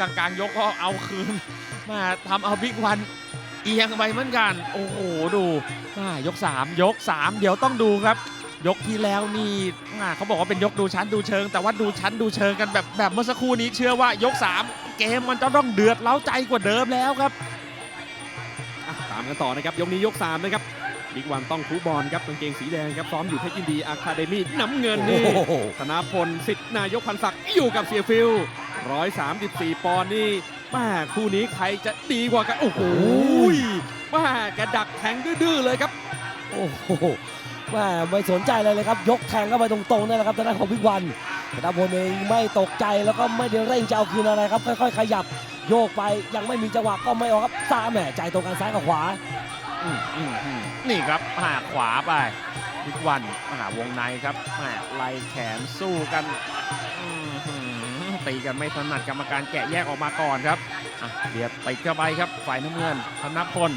กลางๆยกก็เอาคืนมาทำเอาบิ๊กวันเอียงไปเหมือนกัน โอ้โหดูมายก 3 ยก 3 เดี๋ยวต้องดูครับ ยกที่แล้วนี่อ่าเขาบอกว่าเป็นยกดูชั้นดูเชิง แต่ว่าดูชั้นดูเชิงกันแบบแบบเมื่อสักครู่นี้เชื่อว่ายก 3 เกมมันจะต้องเดือดเล้าใจกว่าเดิมแล้วครับ ตามกันต่อนะครับยกนี้ยก3นะครับ บิ๊กวันต้องคูบอลครับกางเกงสีแดงครับซ้อมอยู่เพชรยินดีอะคาเดมี่น้ำเงินนี่โอ้โหธนาพลสิทธิ์นายกพันศักดิ์อยู่กับเสียฟิล134 ปอนด์นี่แม่คู่นี้ใครจะดีกว่ากัน โอ้โหแม่กระดักแทงดื้อๆเลยครับ โอ้โหแม่ไม่สนใจอะไรเลยครับ ยกแทงเข้าไปตรงๆนั่นแหละครับทางด้านของพิกวันแต่ดาพลเองไม่ตกใจแล้วก็ไม่ได้เร่งจะเอาคืนอะไรครับ ค่อยๆ ขยับโยกไปยังไม่มีจังหวะก็ไม่ออกครับซ้ายแหม่ใจตรงกันซ้ายกับขวาอืมอืมอืม นี่ครับหาขวาไปบิ๊กวันหาวงในครับหม่ไล่แขนสู้กันตีกันไม่ถนัดกรรมการแกะแยกออกมาก่อนครับเบียดไปเข้าไปครับฝ่ายน้ำเงินธนพล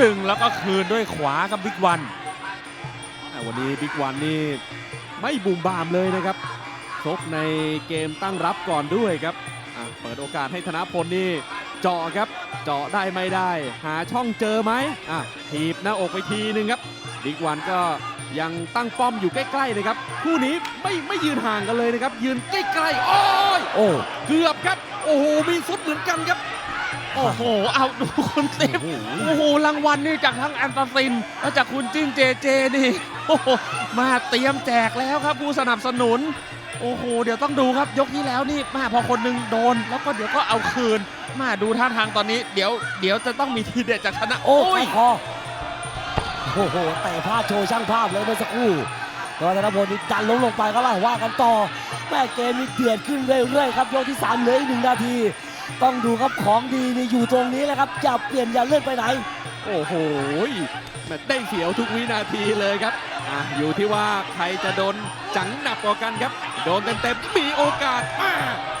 ดึงแล้วก็คืนด้วยขวาครับบิ๊กวันวันนี้บิ๊กวันนี่ไม่บุ่มบามเลยนะครับชกในเกมตั้งรับก่อนด้วยครับเปิดโอกาสให้ธนพลนี่เจาะครับ เจาะได้ไม่ได้ หาช่องเจอไหมอะถีบหน้าอกไปทีนึงครับบิ๊กวันก็ยังตั้งป้อมอยู่ใกล้ๆเลยครับ คู่นี้ไม่ไม่ยืนห่างกันเลยนะครับ ยืนใกล้ๆโอ้ยโอ้เกือบครับ โอ้โหมีสุดเหมือนกันครับ โอ้โห เอาดูคุณเซฟโหโอ้โหรางวัลนี่จากทั้งแอนตาซิน และจากคุณจิ้นเจเจนี่โอ้โหมาเตรียมแจกแล้วครับผู้สนับสนุน โอ้โห เดี๋ยวต้องดูครับยกที่แล้วนี่มาพอคนหนึงโดน แล้วก็เดี๋ยวก็เอาคืน มาดูท่าทางตอนนี้ เดี๋ยวเดี๋ยวจะต้องมีทีเด็ดจากชนะโอ้โอ้ยยคอโอ้โหเตะพลาดโชว์ช่างภาพเลยเมื่อสักครู่ตอนธนพลนี่ดันล้มลงไปก็ล่าว่ากันต่อแม่เกมนี่เดือดขึ้นเรื่อยๆครับยกที่สามเหลืออีกหนึ่งนาที ต้องดูครับของดีนี่อยู่ตรงนี้แหละครับอย่าเปลี่ยนอย่าเลื่อนไปไหน โอ้โหแมตช์ได้เสียวทุกวินาทีเลยครับอะอยู่ที่ว่าใครจะโดนจังหนักกว่ากันครับ โดนเต็มๆมีโอกาสอ่า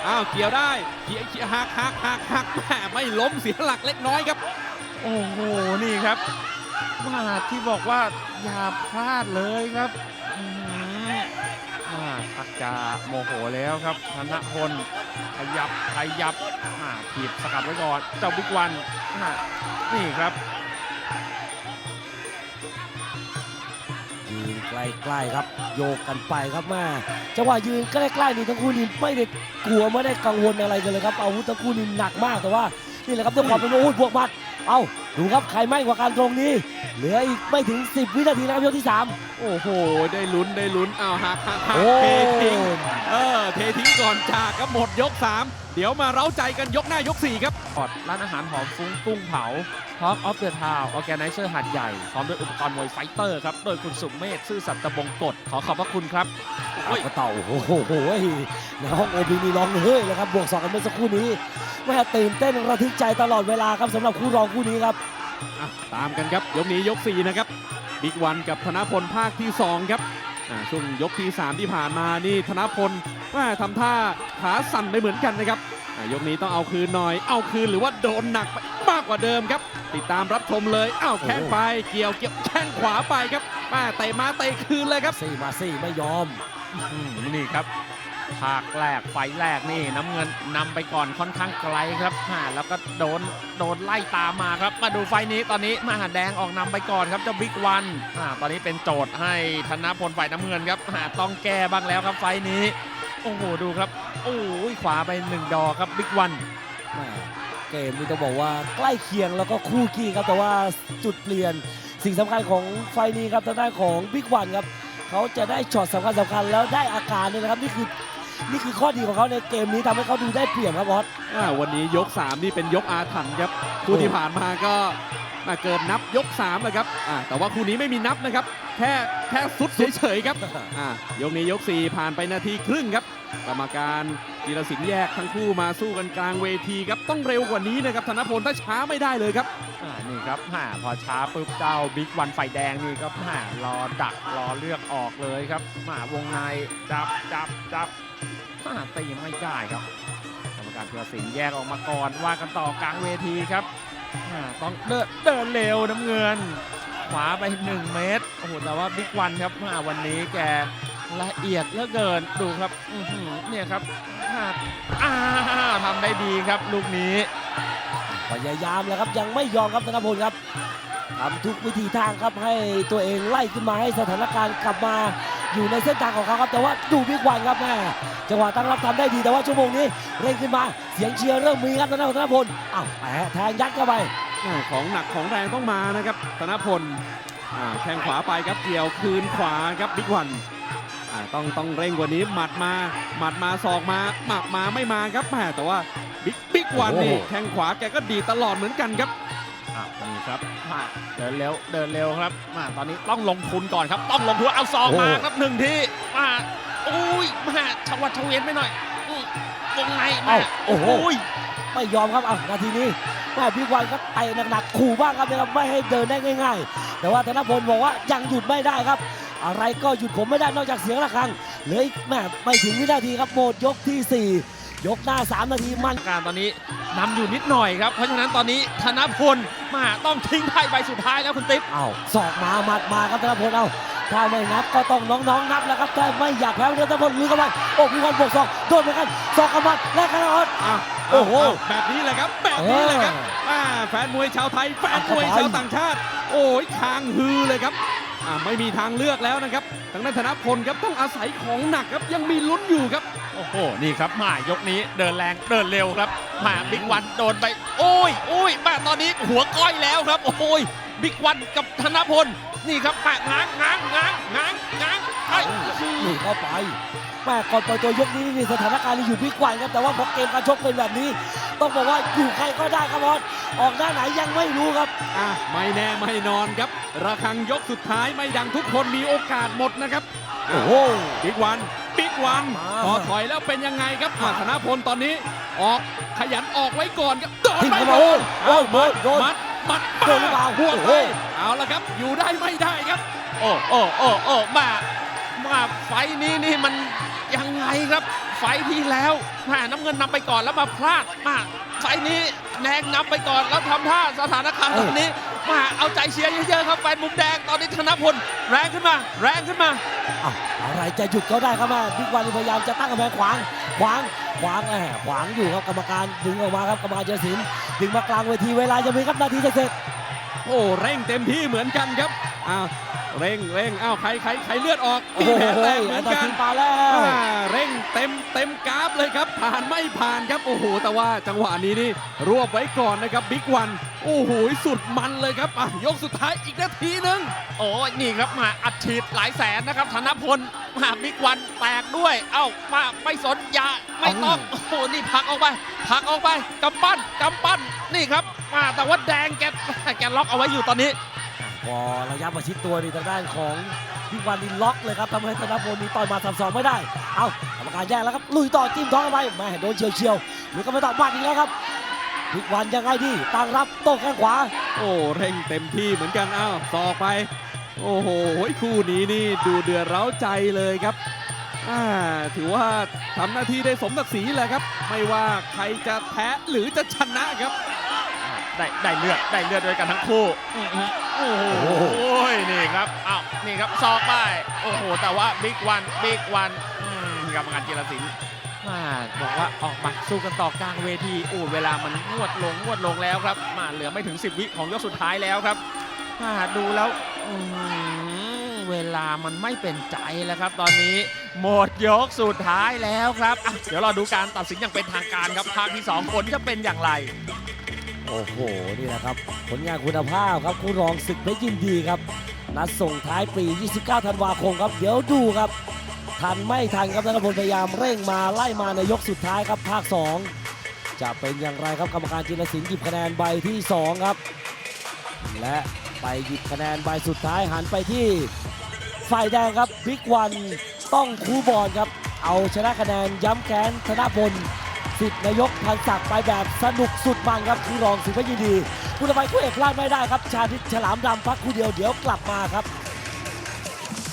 อ้าวเกี่ยวได้เกี่ยวเกี่ยวหักหักหักหักแม่ไม่ล้มเสียหลักเล็กน้อยครับ โอ้โหนี่ครับมาที่บอกว่าอย่าพลาดเลยครับอื้อหือมาทักจะโมโหแล้วครับธนพลขยับขยับมาถีบสกัดไว้ก่อนเจ้าบิ๊กวันอ่านี่ครับ ใกล้ๆครับ โยกกันไปครับแม่จังหวะยืนใกล้ๆนี่ทั้งคู่นี่ไม่ได้กลัวไม่ได้กังวลอะไรกันเลยครับอาวุธทั้งคู่นี่หนักมากแต่ว่านี่แหละครับด้วยความเป็นโอ้ยบวกมัดเอา ดูครับใครไม่กว่ากันตรงนี้ เหลืออีกไม่ถึง 10 วินาทีนะครับยกที่ 3 โอ้โห ได้ลุ้นได้ลุ้นอ้าวหักหักหักโอ้ เททิ้งเออเททิ้งก่อนจากครับหมดยก 3 เดี๋ยวมาเร้าใจกันยกหน้ายก 4 ครับปอดร้านอาหารหอมฟุ้งกุ้งเผา Talk of the Town Organizer หัดใหญ่ พร้อมด้วยอุปกรณ์มวยไฟเตอร์ครับ โดยคุณสุมเมธซื่อสัตย์ตะบงกฎขอขอบพระคุณครับเอาก็เต่าโอ้โหในห้องโอพีนี่ร้องเฮ้ยเลยครับบวกสองกันเมื่อสักครู่นี้แม่ตื่นเต้นระทึกใจตลอดเวลาครับสำหรับคู่รองคู่นี้ครับ อะตามกันครับยกนี้ยก 4 นะครับบิ๊กวันกับธนพลภาคที่ 2 ครับอ่าช่วงยกที่ 3 ที่ผ่านมานี่ธนพลว่าทำท่าขาสั่นไปเหมือนกันนะครับอ่ายกนี้ต้องเอาคืนหน่อย เอาคืนหรือว่าโดนหนักไปมากกว่าเดิมครับ ติดตามรับชมเลยอ้าวแข้งไปเกี่ยวเกี่ยวแข้งขวาไปครับป้าเตะมาเตะคืนเลยครับ สี่มาสี่ไม่ยอม อืมนี่ครับ ภาคแรกไฟแรกนี่น้ำเงินนำไปก่อนค่อนข้างไกลครับอ่าแล้วก็โดนโดนไล่ตามมาครับ มาดูไฟนี้ตอนนี้มหาแดงออกนำไปก่อนครับเจ้าบิ๊กวันอ่าตอนนี้เป็นโจทย์ให้ธนพลฝ่ายน้ำเงินครับหาต้องแก้บ้างแล้วครับไฟนี้ โอ้โหดูครับโอ้ยขวาไปหนึ่งดอกครับบิ๊กวันเกมนี้ต้องบอกว่าใกล้เคียงแล้วก็คู่ขี้ครับแต่ว่าจุดเปลี่ยนสิ่งสำคัญของไฟนี้ครับทางด้านของบิ๊กวันครับเขาจะได้ช็อตสำคัญสำคัญแล้วได้อาการเนี่ยนะครับนี่คือ นี่คือข้อดีของเขาในเกมนี้ทำให้เขาดูได้เปรียบครับบอส อ่าวันนี้ยก 3 นี่เป็นยกอาถรรพ์ครับคู่ที่ผ่านมาก็มาเกินนับยก3แล้วครับอ่าแต่ว่าคู่นี้ไม่มีนับนะครับ แค่แค่สุดเฉยๆครับอ่ายกนี้ยก 4 ผ่านไปนาทีครึ่งครับกรรมการกีรสินแยกทั้งคู่มาสู้กันกลางเวทีครับต้องเร็วกว่านี้นะครับธนพลถ้าช้าไม่ได้เลยครับอ่านี่ครับฮ่าพอช้าปุ๊บเจ้าบิ๊กวันไฟแดงนี่ก็ฮ่ารอดักรอเลือกออกเลยครับมาวงในจับจับจับ ฮ่าตีไม่ได้ครับกรรมการเพื่อสิงแยกออกมาก่อนว่ากันต่อกลางเวทีครับต้องเดินเดินเร็วน้ำเงิน ขวาไป 1 เมตรโอ้โหแต่ว่าบิ๊กวันครับฮ่าวันนี้แกละเอียดเหลือเกินดูครับเนี่ยครับทำได้ดีครับลูกนี้พยายามแล้วครับยังไม่ยอมครับธนพลครับทำทุกวิธีทางครับให้ตัวเองไล่ขึ้นมาให้สถานการณ์กลับมา อยู่ในเส้นทางของเขาครับแต่ว่าดูบิ๊กวันครับแม่จังหวะตั้งรับทำได้ดีแต่ว่าชั่วโมงนี้เร่งขึ้นมาเสียงเชียร์เริ่มมีครับธนพลธนพลอ้าวแหมแทงยัดเข้าไปแม่ของหนักของแรงต้องมานะครับธนพลอ่าแข้งขวาไปครับเกี่ยวคืนขวาครับบิ๊กวันอ่าต้องต้องเร่งกว่านี้หมัดมาหมัดมาศอกมาหมัดมาไม่มาครับแม่แต่ว่าบิ๊กบิ๊กวันนี่โอ้โหแข้งขวาแกก็ดีตลอดเหมือนกันครับ อะนี่ครับมาเดินเร็วเดินเร็วครับมาตอนนี้ต้องลงทุนก่อนครับ ต้องลงทุนเอาซองมาครับหนึ่งทีมาอุ้ยมาชวัดเฉวียนไปหน่อยอื้อวงในมาเอ้าโอ้โหยไม่ยอมครับอะนาทีนี้แม่บิ๊กวันครับเตะหนักๆขู่บ้างครับนะครับไม่ให้เดินได้ง่าย ๆ แต่ว่าธนพลบอกว่ายังหยุดไม่ได้ครับ อะไรก็หยุดผมไม่ได้นอกจากเสียงระฆังเหลืออีกแม่ไม่ถึงวินาทีครับโหมดยกทีสี่ 4 ยกหน้า 3 นาทีมันการตอนนี้ นำอยู่นิดหน่อยครับ เพราะฉะนั้นตอนนี้ธนพลมาต้องทิ้งไพ่ใบสุดท้ายแล้วคุณติ๊บเอาศอกมาหมัดมาครับธนพลเอาถ้าไม่นับก็ต้องน้องๆนับแล้วครับถ้าไม่อยากแพ้ธนพลลุยเข้าไปโอ้พี่วันบวกศอกโดนเหมือนกันศอกกับหมัดและกระโดดอ้าวโอ้โหาวแบบนี้แหละครับ แบบนี้แหละครับอ่าแฟนมวยชาวไทยแฟนมวยชาวต่างชาติ โอ้ยคางฮือเลยครับ อ่าไม่มีทางเลือกแล้วนะครับทางด้านธนพลครับต้องอาศัยของหนักครับยังมีลุ้นอยู่ครับ โอ้โห นี่ครับมายกนี้เดินแรงเดินเร็วครับมาบิ๊กวันโดนไป โอ้ยโอ้ยมาตอนนี้หัวก้อยแล้วครับ โอ้ยบิ๊กวันกับธนพล นี่ครับมาง้างง้างง้างง้างง้างไอ้นี่เข้าไปแม่ก่อนปล่อยตัวยกนี้นี่สถานการณ์นี่อยู่พี่กวันครับแต่ว่าพอเกมการชกเป็นแบบนี้ ต้องบอกว่าอยู่ใครก็ได้ครับบอสออกด้านไหนยังไม่รู้ครับอะไม่แน่ไม่นอนครับ ระฆังยกสุดท้ายไม่ดังทุกคนมีโอกาสหมดนะครับ โอ้โหบิ๊กวันบิ๊กวันมาพอถอยแล้วเป็นยังไงครับอะธนพลตอนนี้ ออกขยันออกไว้ก่อนครับโดนทิ้งไปเข้ามาโอ้ยโอ้ยโดนโดนมัดมัดโดนหรือเปล่าหัวโอ้ไปโหเอาละครับ อยู่ได้ไม่ได้ครับ โอ้โอ้โอ้โอ้มามาไฟท์นี้นี่มันยังไงครับ ไฟท์ที่แล้วมาน้ำเงินนำไปก่อนแล้วมาพลาดมาไฟท์นี้แดงนำไปก่อนแล้วทำท่าสถานการณ์เอตออนนี้มาเอาใจเชียร์เยอะๆครับแฟนมุมแดงตอนนี้ธนพลแรงขึ้นมา แรงขึ้นมาอ้าวอะไรจะหยุดเขาได้ครับแม่บิ๊กวันนี่พยายามจะตั้งกำแพงขวางขวางขวางแหมขวางอยู่ครับกรรมการดึงออกมาครับกรรมการเจริญศิลป์ดึงมากลางเวทีเวลาจะมีครับนาทีจะเสร็จโอ้เร่งเต็มที่เหมือนกันครับอ้าว เร่งเร่งอ้าวใครใครใครเลือดออกโอ้ตีโหแผลแตกเหมือัอนนตกัทีนมาแล้วอ่าเร่งเต็มเต็มกราฟเลยครับผ่านไม่ผ่านครับโอ้โหแต่ว่าจังหวะนี้นี่รวบไว้ก่อนนะครับบิ๊กวันโอ้โหสุดมันเลยครับอะยกสุดท้ายอีกนาทีหนึงโอ้ยนี่ครับมาอัดฉีดหลายแสนนะครับธนพลมาบิ๊กวันแตกด้วย เอ้ามาไม่สนอยาไม่ต้องโอ้โหนี่ผลักออกไปผลักออกไปกำปั้นกำปั้นนี่ครับมาแต่ว่าแดงแกแกล็อกเอาไว้อยู่ตอนนี้ พอระยะประชิดตัวนี่ทางด้านของบิ๊กวันนี่ล็อกเลยครับทำให้ธนพลนี่ต่อยมาสามสองไม่ได้ เอากรรมการแยกแล้วครับลุยต่อจิ้มท้องเข้าไปแม่โดนเฉียวเฉียวหรือก็ไม่ต้องบัดอีกแล้วครับบิ๊กวันยังไงดีตั้งรับโต้แข้งขวา โอ้เร่งเต็มที่เหมือนกันอ้าวสอไป โอ้โหคู่นี้นี่ดูเดือดร้าใจเลยครับถือว่าทำหน้าที่ได้สมศักดิ์ศรีแหละครับ ไม่ว่าใครจะแพ้หรือจะชนะครับ ได้ได้เลือดได้เลือดด้วยกันทั้งคู่อื้อหือโอ้โหโอ้โห นี่ครับอ้าวนี่ครับซอกไปโอ้โห แต่ว่าบิ๊กวันบิ๊กวันกรรมการเจรศิลป์มาบอกว่าออกมาสู้กันต่อกลางเวทีโอ้เวลามันงวดลงงวดลงแล้วครับ มาเหลือไม่ถึง 10 วิของยกสุดท้ายแล้วครับมาดูแล้วอื้อหือเวลามันไม่เป็นใจแล้วครับ ตอนนี้หมดยกสุดท้ายแล้วครับอะเดี๋ยวเราดูการตัดสินอย่างเป็นทางการครับภาคที่สองผลจะเป็นอย่างไร โอ้โห นี่แหละครับ ผลงานคุณภาพครับคู่รองศึกเพชรยินดีครับ นัดส่งท้ายปี 29 ธันวาคมครับ เดี๋ยวดูครับ ทันไม่ทันครับธนพลพยายามเร่งมาไล่มาในยกสุดท้ายครับภาค 2 จะเป็นอย่างไรครับกรรมการจินศิลป์หยิบคะแนนใบที่ 2 ครับ และไปหยิบคะแนนใบสุดท้ายหันไปที่ฝ่ายแดงครับบิ๊กวันต้องคูบอลครับ เอาชนะคะแนนย้ำแค้นธนพล สิทธิ์นายกพันศักดิ์ไปแบบสนุกสุดมันครับคือรองสิงห์พยินดีคุณทำไมคู่เอกพลาดไม่ได้ครับ ชาทิตฉลามดำพักคู่เดียวเดี๋ยวกลับมาครับ